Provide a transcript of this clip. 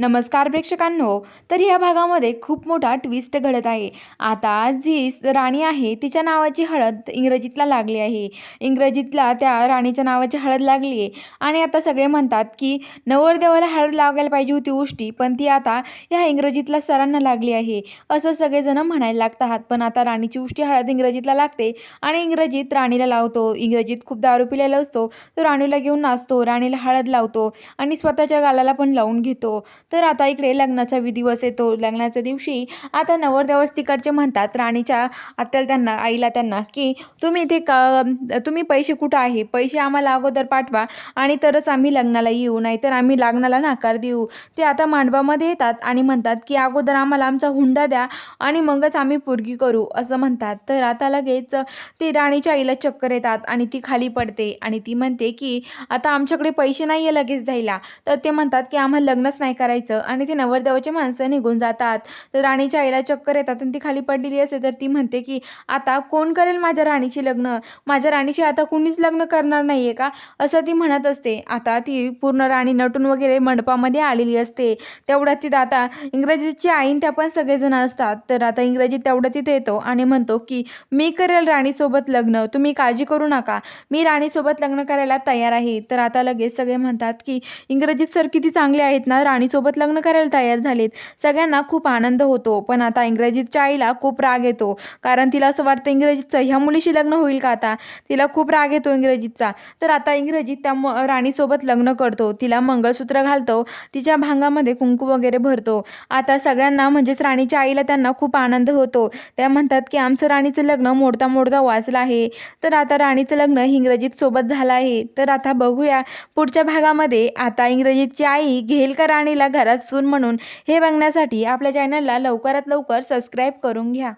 नमस्कार प्रेक्षकांनो तर ह्या भागामध्ये खूप मोठा ट्विस्ट घडत आहे. आता जी राणी आहे तिच्या नावाची हळद इंग्रजीतला लागली आहे. इंग्रजीतला त्या राणीच्या नावाची हळद लागली आहे. आणि आता सगळे म्हणतात की नवरदेवाला हळद लागायला पाहिजे होती उष्टी पण ती आता ह्या इंग्रजीतला सरांना लागली आहे. असं सगळेजण म्हणायला लागतात पण आता राणीची उष्टी हळद इंग्रजीतला लागते आणि इंग्रजीत राणीला लावतो. इंग्रजीत खूप दारू पिलेला असतो तो राणीला घेऊन नाचतो राणीला हळद लावतो आणि स्वतःच्या गालाला पण लावून घेतो. तर आता इकडे लग्नाचा विधिवस येतो. लग्नाच्या दिवशी आता नवरदेवस तिकडचे म्हणतात. राणीच्या आत्याला त्यांना आईला त्यांना की तुम्ही ते का तुम्ही पैसे कुठं आहे? पैसे आम्हाला अगोदर पाठवा आणि तरच आम्ही लग्नाला येऊ. नाहीतर आम्ही लग्नाला नाकार देऊ. ते आता मांडवामध्ये येतात आणि म्हणतात की अगोदर आम्हाला आमचा हुंडा द्या आणि मगच आम्ही पुरगी करू असं म्हणतात. तर आता लगेच ती राणीच्या आईला चक्कर येतात आणि ती खाली पडते आणि ती म्हणते की आता आमच्याकडे पैसे नाही आहे लगेच द्यायला. तर ते म्हणतात की आम्हाला लग्नच नाही करायचं. आणि ते नवरदेवाचे माणसं निघून जातात. तर राणीच्या आईला चक्कर येतात आणि ती खाली पडलेली असते. तर ती म्हणते की आता कोण करेल माझ्या राणीची लग्न? माझ्या राणीशी आता कुणीच लग्न करणार नाही आहे का? असं ती म्हणत असते. आता ती पूर्ण राणी नटून वगैरे मंडपामध्ये आलेली असते. तेवढ्यात तिथं आता इंग्रजीची आईन त्या पण सगळेजण असतात. तर आता इंग्रजीत तेवढ्या तिथे येतो आणि म्हणतो की मी करेल राणीसोबत लग्न. तुम्ही काळजी करू नका. मी राणीसोबत लग्न करायला तयार आहे. तर आता लगेच सगळे म्हणतात की इंग्रजीत सर किती चांगले आहेत ना? राणीसोबत लग्न करायला तयार झालेत. सगळ्यांना खूप आनंद होतो पण आता इंग्रजीच्या आईला खूप राग येतो. कारण तिला असं वाटतं इंग्रजीचं ह्या मुलीशी लग्न होईल का आता? तिला खूप राग येतो इंग्रजीचा तर आता इंग्रजीत त्या म राणीसोबत लग्न करतो. तिला मंगळसूत्र घालतो. तिच्या भांगामध्ये कुंकू वगैरे भरतो. आता सगळ्यांना म्हणजेच राणीच्या आईला त्यांना खूप आनंद होतो. त्या म्हणतात की आमचं राणीचं लग्न मोडता मोडता वाचलं आहे. तर आता राणीचं लग्न इंग्रजीत सोबत झालं आहे. तर आता बघूया पुढच्या भागामध्ये आता इंग्रजीची आई घेईल का राणीला घरात सून म्हणून हे बघण्यासाठी आपल्या चॅनलला लवकरात लवकर सबस्क्राईब करून घ्या.